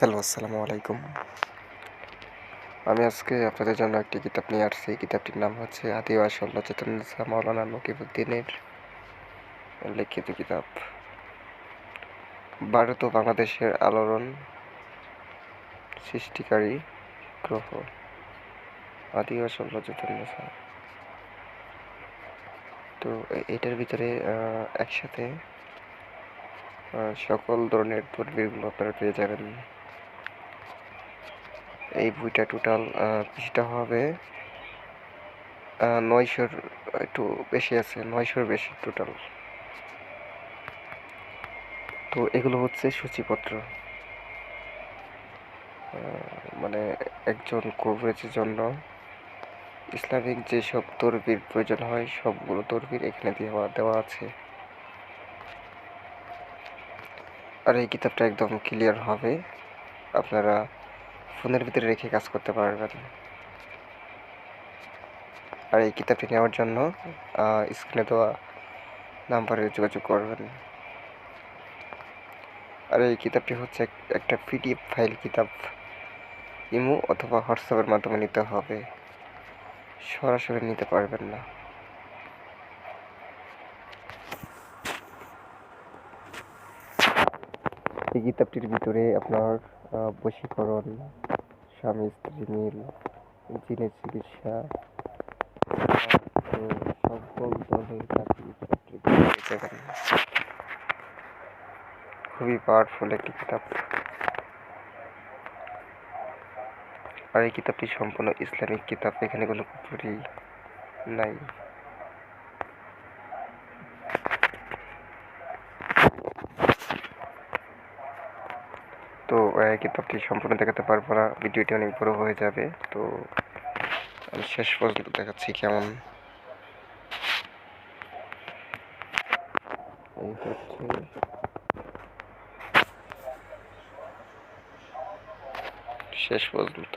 Hello, আসসালামু আলাইকুম। আমি আজকে আপনাদের জন্য একটি কিতাব নিয়ে আসছি। এই কিতাবটির নাম হচ্ছে আদিবাস সচেতনসা মাওলানা নকিবুদ্দিনের লিখিত কিতাব। ভারত ও বাংলাদেশের আলোড়ন সৃষ্টিকারী গ্রহ। আদিবাস সচেতনসা তো এটার ভিতরে একসাথে সকল ধরনের তদবিরগুলো আপনারা পেয়ে যাবেন। এই বইটা টোটাল পৃষ্ঠা হবে নয়শোর একটু বেশি আছে, নয়শোর বেশি টোটাল তো এগুলো হচ্ছে সূচিপত্র। মানে একজন কবিরাজের জন্য ইসলামিক যেসব তরবির প্রয়োজন হয়, সবগুলো তরবির এখানে দেওয়া দেওয়া আছে। আর এই কিতাবটা একদম ক্লিয়ার হবে। আপনারা ফোনের ভিতরে রেখে কাজ করতে পারবেন। আর এই কিতাবটি নেওয়ার জন্য স্ক্রিনে দেওয়া নাম্বারে যোগাযোগ করবেন। আর এই কিতাবটি হচ্ছে একটা পিডিএফ ফাইল কিতাব। ইমো অথবা হোয়াটসঅ্যাপের মাধ্যমে নিতে হবে। সরাসরি নিতে পারবেন না। এই কিতাবটির ভিতরে আপনার আহ, বশীকরণ স্বামী, স্ত্রী মিল, জিনের চিকিৎসা, সকল দলের চাকরি চাকরি খুবই পাওয়ারফুল একটি কিতাব। আর এই কিতাবটি সম্পূর্ণ ইসলামিক কিতাব, এখানে কোনো কুফরি নাই। তো কিতাবটি সম্পূর্ণ দেখাতে পারব না। ভিডিওটি অনেক বড় হয়ে যাবে। তো, আমি শেষ পর্যন্ত দেখাচ্ছি কেমন। হচ্ছে শেষ পর্যন্ত।